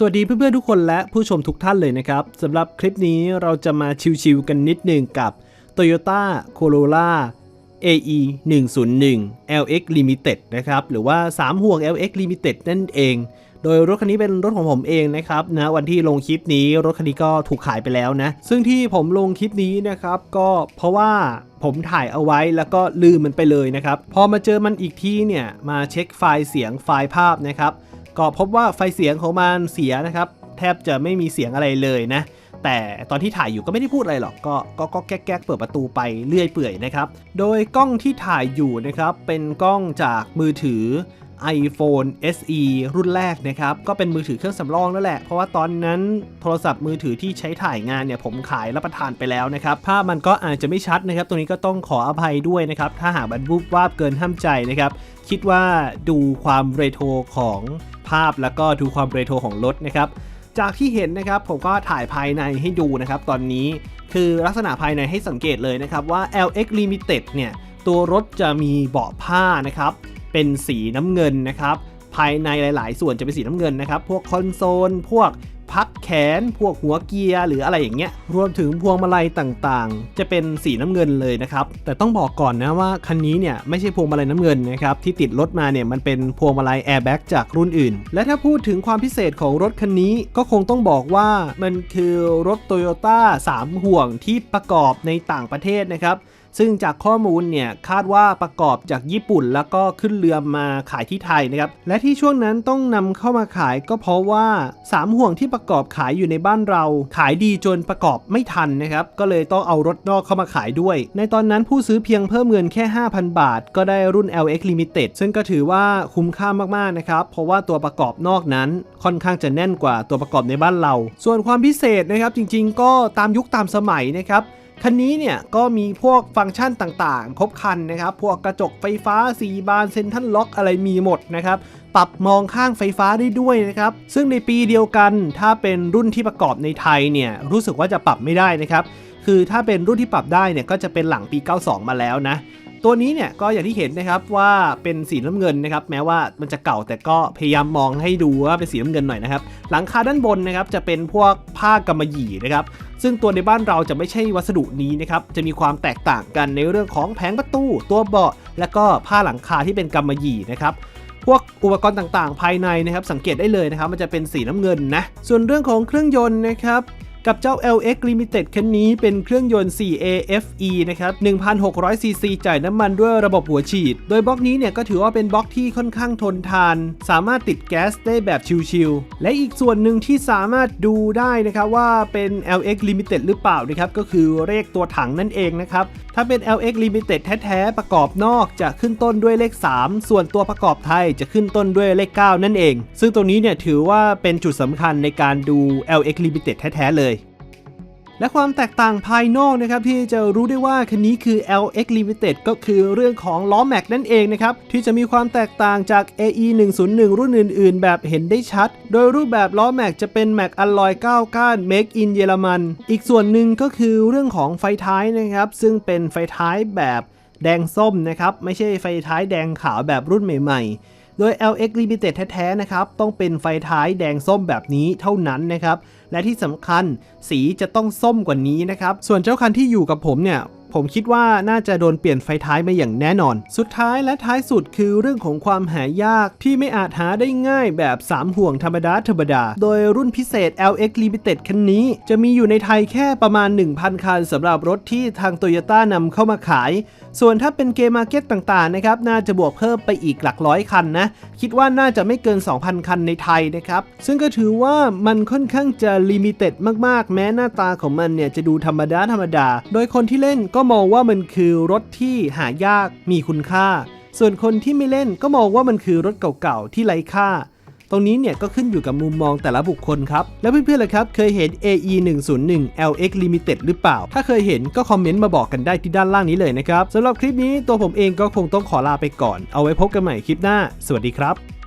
สวัสดีเพื่อนๆทุกคนและผู้ชมทุกท่านเลยนะครับสำหรับคลิปนี้เราจะมาชิวๆกันนิดหนึ่งกับ Toyota Corolla AE 101 LX Limited นะครับหรือว่า 3 ห่วง LX Limited นั่นเอง โดยรถคันนี้เป็นรถของผมเองนะครับนะวันที่ลงคลิปนี้รถคันนี้ก็ถูกขายไปแล้วนะ ซึ่งที่ผมลงคลิปนี้นะครับก็เพราะว่าผมถ่ายเอาไว้แล้วก็ลืมมันไปเลยนะครับ พอมาเจอมันอีกทีเนี่ยมาเช็คไฟล์เสียงไฟล์ภาพนะครับ ก็พบว่าไฟเสียงของมันเสียนะครับ แทบจะไม่มีเสียงอะไรเลยนะ แต่ตอนที่ถ่ายอยู่ก็ไม่ได้พูดอะไรหรอก ก็ก็ก็แก๊กเปิดประตูไปเรื่อยเปื่อยนะครับ โดยกล้องที่ถ่ายอยู่นะครับ เป็นกล้องจากมือถือ iPhone SE รุ่นแรกนะครับ ก็เป็นมือถือเครื่องสำรองนั่นแหละ เพราะว่าตอนนั้นโทรศัพท์มือถือที่ใช้ถ่ายงานเนี่ยผมขายรับประทานไปแล้วนะครับ ภาพมันก็อาจจะไม่ชัดนะครับ ตรงนี้ก็ต้องขออภัยด้วยนะครับ ถ้าหากมันวูบวาบเกินห้ามใจนะครับ คิดว่าดูความเรโทรของ ภาพแล้วก็ดูความเรโทรของรถนะครับจากที่เห็นนะครับผมก็ถ่ายภายในให้ดูนะครับตอนนี้คือลักษณะภายในให้สังเกตเลยนะครับว่า LX Limited เนี่ยตัวรถจะมีเบาะผ้านะครับเป็นสีน้ำเงินนะครับภายในหลาย ๆ ส่วนจะเป็นสีน้ำเงินนะครับ พวกคอนโซล พวก พักแขน พวกหัวเกียร์หรืออะไรอย่างเงี้ย รวมถึงพวงมาลัยต่างๆ จะเป็นสีน้ำเงินเลยนะครับ แต่ต้องบอกก่อนนะว่าคันนี้เนี่ยไม่ใช่พวงมาลัยน้ำเงินนะครับที่ติดรถมาเนี่ยมันเป็นพวงมาลัยแอร์แบ็กจากรุ่นอื่น และถ้าพูดถึงความพิเศษของรถคันนี้ก็คงต้องบอกว่ามันคือรถ Toyota 3 ห่วงที่ประกอบในต่างประเทศนะครับ ซึ่งจากข้อมูลเนี่ยคาดว่าประกอบจากญี่ปุ่น แล้วก็ขึ้นเรือมาขายที่ไทยนะครับ และที่ช่วงนั้นต้องนำเข้ามาขายก็เพราะว่า 3 ห่วงที่ประกอบขายอยู่ในบ้านเรา ขายดีจนประกอบไม่ทันนะครับ ก็เลยต้องเอารถนอกเข้ามาขายด้วย ในตอนนั้นผู้ซื้อเพียงเพิ่มเงินแค่ 5,000 บาท ก็ได้รุ่น LX Limited ซึ่งก็ถือว่าคุ้มค่ามากๆนะครับ เพราะว่าตัวประกอบนอกนั้นค่อนข้างจะแน่นกว่าตัวประกอบในบ้านเรา ส่วนความพิเศษนะครับจริงๆ ก็ตามยุคตามสมัยนะครับ คันนี้เนี่ยก็มีพวกฟังก์ชันต่างๆ ครบคันนะครับ พวกกระจกไฟฟ้า 4 บานเซนทันล็อกอะไรมีหมดนะครับ ปรับมองข้างไฟฟ้าได้ด้วยนะครับ ซึ่งในปีเดียวกันถ้าเป็นรุ่นที่ประกอบในไทยเนี่ยรู้สึกว่าจะปรับไม่ได้นะครับ คือถ้าเป็นรุ่นที่ปรับได้เนี่ยก็จะเป็นหลังปี 92 มาแล้วนะ ตัวนี้เนี่ยก็อย่างที่เห็นนะครับว่าเป็นสีน้ำเงินนะครับแม้ว่ามันจะเก่าแต่ก็พยายามมองให้ดูว่าเป็นสีน้ำเงินหน่อยนะครับหลังคาด้านบนนะครับจะเป็นพวกผ้ากำมะหยี่นะครับซึ่งตัวในบ้านเราจะไม่ใช่วัสดุนี้นะครับจะมีความแตกต่างกันในเรื่องของแผงประตู ตัวเบาะและก็ผ้าหลังคาที่เป็นกำมะหยี่นะครับพวกอุปกรณ์ต่างๆ ภายในนะครับสังเกตได้เลยนะครับมันจะเป็นสีน้ำเงินนะส่วนเรื่องของเครื่องยนต์นะครับ กับเจ้า LX Limited คันนี้เป็นเครื่องยนต์ 4AFE นะครับ 1,600ซีซีจ่ายน้ำมันด้วยระบบหัวฉีด โดยบล็อกนี้เนี่ยก็ถือว่าเป็นบล็อกที่ค่อนข้างทนทาน สามารถติดแก๊สได้แบบชิลๆ และอีกส่วนหนึ่งที่สามารถดูได้นะครับว่าเป็น LX Limited หรือเปล่านะครับก็คือเลขตัวถังนั่นเองนะครับ ถ้าเป็น LX Limited แท้ๆ ประกอบนอกจะขึ้นต้นด้วยเลข 3 ส่วนตัวประกอบไทยจะขึ้นต้นด้วยเลข 9 นั่นเอง ซึ่งตรงนี้เนี่ยถือว่าเป็นจุดสำคัญในการดู LX Limited แท้ๆ เลย และความแตกต่างภายนอกนะครับที่จะรู้ได้ว่าคันนี้คือ LX Limited ก็คือเรื่องของล้อแม็กนั่นเองนะครับที่จะมีความแตกต่างจาก AE 101รุ่นอื่น ๆ แบบเห็นได้ชัด โดยรูปแบบล้อแม็กจะเป็นแม็กอลลอย9ก้าน Make in เยอรมัน อีกส่วนหนึ่งก็คือเรื่องของไฟท้ายนะครับซึ่งเป็นไฟท้ายแบบแดงส้มนะครับไม่ใช่ไฟท้ายแดงขาวแบบรุ่นใหม่ ๆ โดย LX Limited แท้ๆนะครับ ต้องเป็นไฟท้ายแดงส้มแบบนี้เท่านั้นนะครับ และที่สำคัญสีจะต้องส้มกว่านี้นะครับ ส่วนเจ้าคันที่อยู่กับผมเนี่ย ผมคิดว่าน่าจะโดนเปลี่ยนไฟท้ายมาอย่างแน่นอน สุดท้ายและท้ายสุดคือเรื่องของความหายากที่ไม่อาจหาได้ง่ายแบบ 3 ห่วงธรรมดาธรรมดา โดยรุ่นพิเศษ LX Limited คันนี้ จะมีอยู่ในไทยแค่ประมาณ 1,000 คันสำหรับรถที่ทาง Toyota นำเข้ามาขาย ส่วนถ้าเป็นเกมมาร์เก็ตต่างๆนะครับน่าจะบวกเพิ่มไปอีกหลักร้อยคันนะ คิดว่าน่าจะไม่เกิน 2,000 คันในไทยนะครับ ซึ่งก็ถือว่ามันค่อนข้างจะลิมิเต็ดมากๆ แม้หน้าตาของมันเนี่ยจะดูธรรมดาธรรมดา โดยคนที่เล่นก็็มองว่ามันคือรถที่หายากมีคุณค่า ส่วนคนที่ไม่เล่นก็มองว่ามันคือรถเก่าๆที่ไร้ค่า ตรงนี้เนี่ยก็ขึ้นอยู่กับมุมมองแต่ละบุคคลครับ แล้วเพื่อนๆล่ะครับ เคยเห็น AE 101 LX Limited หรือเปล่า ถ้าเคยเห็นก็คอมเมนต์มาบอกกันได้ที่ด้านล่างนี้เลยนะครับสำหรับคลิปนี้ตัวผมเองก็คงต้องขอลาไปก่อน เอาไว้พบกันใหม่คลิปหน้า สวัสดีครับ